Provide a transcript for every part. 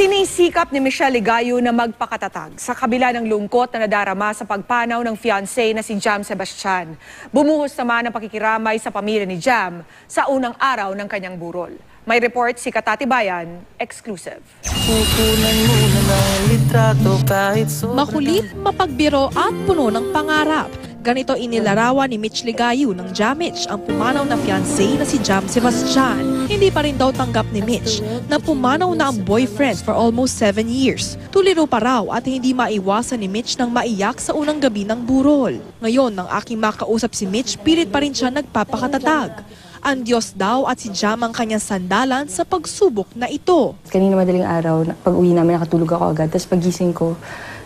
Sinisikap ni Michelle Ligayo na magpakatatag sa kabila ng lungkot na nadarama sa pagpanaw ng fiancé na si Jam Sebastian. Bumuhos naman ang pakikiramay sa pamilya ni Jam sa unang araw ng kanyang burol. May report si Katati Bayan, exclusive. Makulit, mapagbiro at puno ng pangarap. Ganito inilarawan ni Mitch Ligayo ng Jamich ang pumanaw na fiancé na si Jam Sebastian. Hindi pa rin daw tanggap ni Mitch na pumanaw na ang boyfriend for almost seven years. Tuliro pa raw at hindi maiwasan ni Mitch nang maiyak sa unang gabi ng burol. Ngayon, nang aking makausap si Mitch, pilit pa rin siya nagpapakatatag. Ang Diyos daw at si Jam ang kanyang sandalan sa pagsubok na ito. Kanina madaling araw, pag uwi namin, nakatulog ako agad. Tapos pagising ko,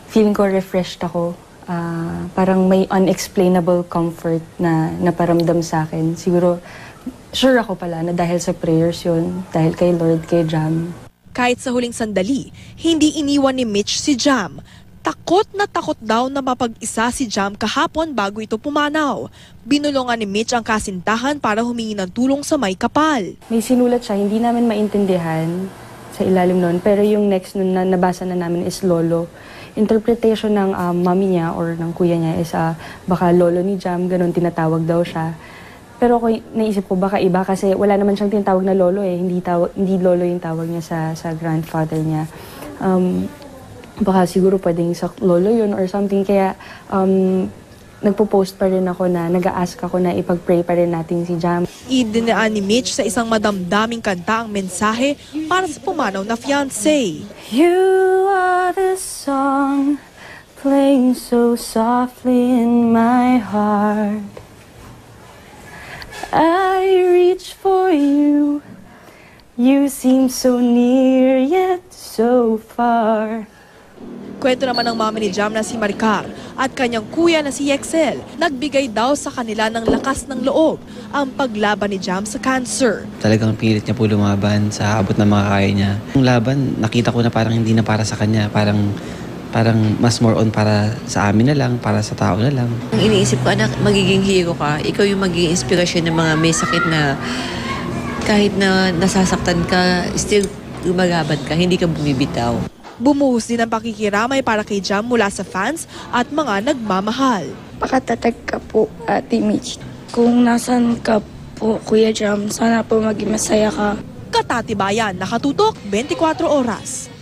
feeling ko refreshed ako. Ah, parang may unexplainable comfort na naparamdam sa akin. Siguro, sure ako pala na dahil sa prayers yun, dahil kay Lord, kay Jam. Kahit sa huling sandali, hindi iniwan ni Mitch si Jam. Takot na takot daw na mapag-isa si Jam kahapon bago ito pumanaw. Binulungan ni Mitch ang kasintahan para humingi ng tulong sa may kapal. May sinulat siya, hindi namin maintindihan sa ilalim nun. Pero yung next nun na nabasa na namin is Lolo. Interpretation ng um, mami niya or ng kuya niya is ah, baka Lolo ni Jam, ganun tinatawag daw siya. Pero ako naisip ko baka iba kasi wala naman siyang tinatawag na lolo eh. Hindi, tawag, hindi lolo yung tawag niya sa, sa grandfather niya. Um, baka siguro pwedeng sa lolo yun or something. Kaya um, nagpo-post pa rin ako na nag-a-ask ako na ipag-pray pa rin natin si Jam. Idinaan ni Mitch sa isang madamdaming kanta ang mensahe para sa pumanaw na fiancé. You the song playing so softly in my heart. I reach for you. You seem so near yet so far. Kwento naman ng mami ni Jam na si Maricar at kanyang kuya na si Yexel. Nagbigay daw sa kanila ng lakas ng loob ang paglaban ni Jam sa cancer. Talagang pilit niya po lumaban sa abot ng mga kaya niya. Yung laban, nakita ko na parang hindi na para sa kanya. Parang, parang mas more on para sa amin na lang, para sa tao na lang. Ang iniisip ko, anak, magiging hero ka. Ikaw yung magiging inspirasyon ng mga may sakit na kahit na nasasaktan ka, still lumalaban ka, hindi ka bumibitaw. Bumuhos din ang pakikiramay para kay Jam mula sa fans at mga nagmamahal. Pakatatag ka po, Ate Mitch. Kung nasan ka po, Kuya Jam, sana po maging masaya ka. Katatibayan, nakatutok 24 oras.